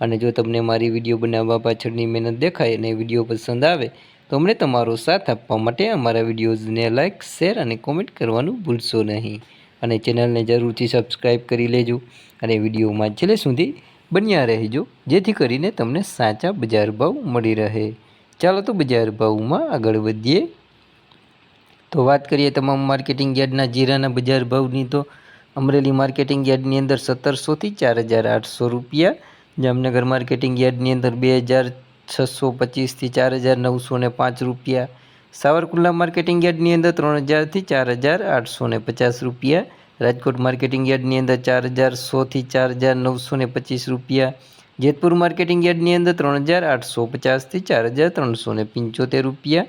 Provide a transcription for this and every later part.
અને જો તમને મારી વીડિયો બનાવવા પાછળની મહેનત દેખાય અને વીડિયો પસંદ આવે, તો અમને તમારો સાથ આપવા માટે અમારા વિડીયોઝને લાઇક શેર અને કોમેન્ટ કરવાનું ભૂલશો નહીં. અને ચેનલને જરૂરથી સબસ્ક્રાઈબ કરી લેજો અને વિડીયોમાં છેલ્લે સુધી બન્યા રહેજો, જેથી કરીને તમને સાચા બજાર ભાવ મળી રહે. ચાલો તો બજાર ભાવમાં આગળ વધીએ. તો વાત કરીએ તમામ માર્કેટિંગ યાર્ડના જીરાના બજાર ભાવની, તો અમરેલી માર્કેટિંગ યાર્ડની અંદર સત્તરસોથી ચાર હજાર આઠસો રૂપિયા જામનગર માર્કેટિંગ યાર્ડની અંદર બે હજાર છસો પચીસથી ચાર હજાર નવસો ને પાંચ રૂપિયા. સાવરકુંડલા માર્કેટિંગ યાર્ડની અંદર ત્રણ હજારથી ચાર હજાર આઠસો ને પચાસ રૂપિયા. રાજકોટ માર્કેટિંગ યાર્ડની અંદર ચાર હજાર સોથી ચાર હજાર નવસો ને પચીસ રૂપિયા. જેતપુર માર્કેટિંગ યાર્ડની અંદર ત્રણ હજાર આઠસો પચાસથી ચાર હજાર ત્રણસો ને પંચોતેર રૂપિયા.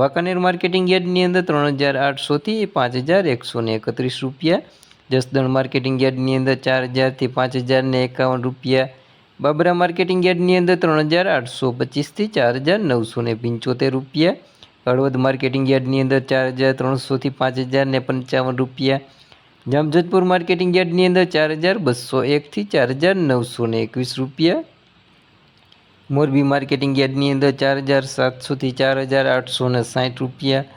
વાંકાનેર માર્કેટિંગ યાર્ડની અંદર ત્રણ હજાર આઠસોથી પાંચ હજાર એકસો ને એકત્રીસ રૂપિયા. જસદણ માર્કેટિંગ યાર્ડની અંદર ચાર હજારથી પાંચ હજાર ને એકાવન રૂપિયા. બાબરા માર્કેટિંગ યાર્ડની અંદર ત્રણ હજાર આઠસો પચીસથી ચાર હજાર નવસો ને પંચોતેર રૂપિયા. હળવદ માર્કેટિંગ યાર્ડની અંદર ચાર હજાર ત્રણસોથી પાંચ હજાર ને પંચાવન રૂપિયા. જામજોધપુર માર્કેટિંગ યાર્ડની અંદર ચાર હજાર બસો એકથી ચાર હજાર નવસો ને એકવીસ રૂપિયા. મોરબી માર્કેટિંગ યાર્ડની અંદર ચાર હજાર સાતસોથી ચાર હજાર આઠસો ને સાઠ રૂપિયા.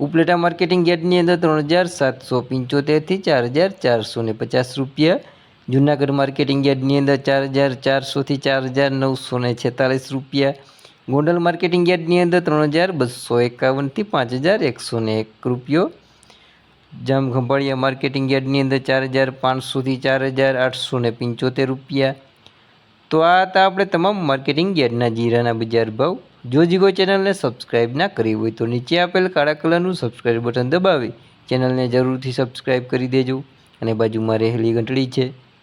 ઉપલેટા માર્કેટિંગ યાર્ડની અંદર ત્રણ હજાર સાતસો પંચોતેરથી ચાર હજાર ચારસો ને પચાસ રૂપિયા. જૂનાગઢ માર્કેટિંગ યાર્ડની અંદર ચાર હજાર ચારસોથી ચાર હજાર નવસો ને છેતાલીસ રૂપિયા. ગોંડલ માર્કેટિંગ યાર્ડની અંદર ત્રણ હજાર બસો એકાવનથી પાંચ હજાર એકસો ને એક રૂપિયો. જામખંભાળિયા માર્કેટિંગ યાર્ડની અંદર ચાર હજાર પાંચસોથી ચાર હજાર આઠસો ને પંચોતેર રૂપિયા. તો આ હતા આપણે તમામ માર્કેટિંગ યાર્ડના જીરાના બજાર ભાવ. જો જીગો ચેનલને સબસ્ક્રાઈબ ના કરી હોય તો નીચે આપેલ કાળા કલરનું સબસ્ક્રાઈબ બટન દબાવી ચેનલને જરૂરથી સબસ્ક્રાઈબ કરી દેજો. અને બાજુમાં રહેલી ઘંટડી છે.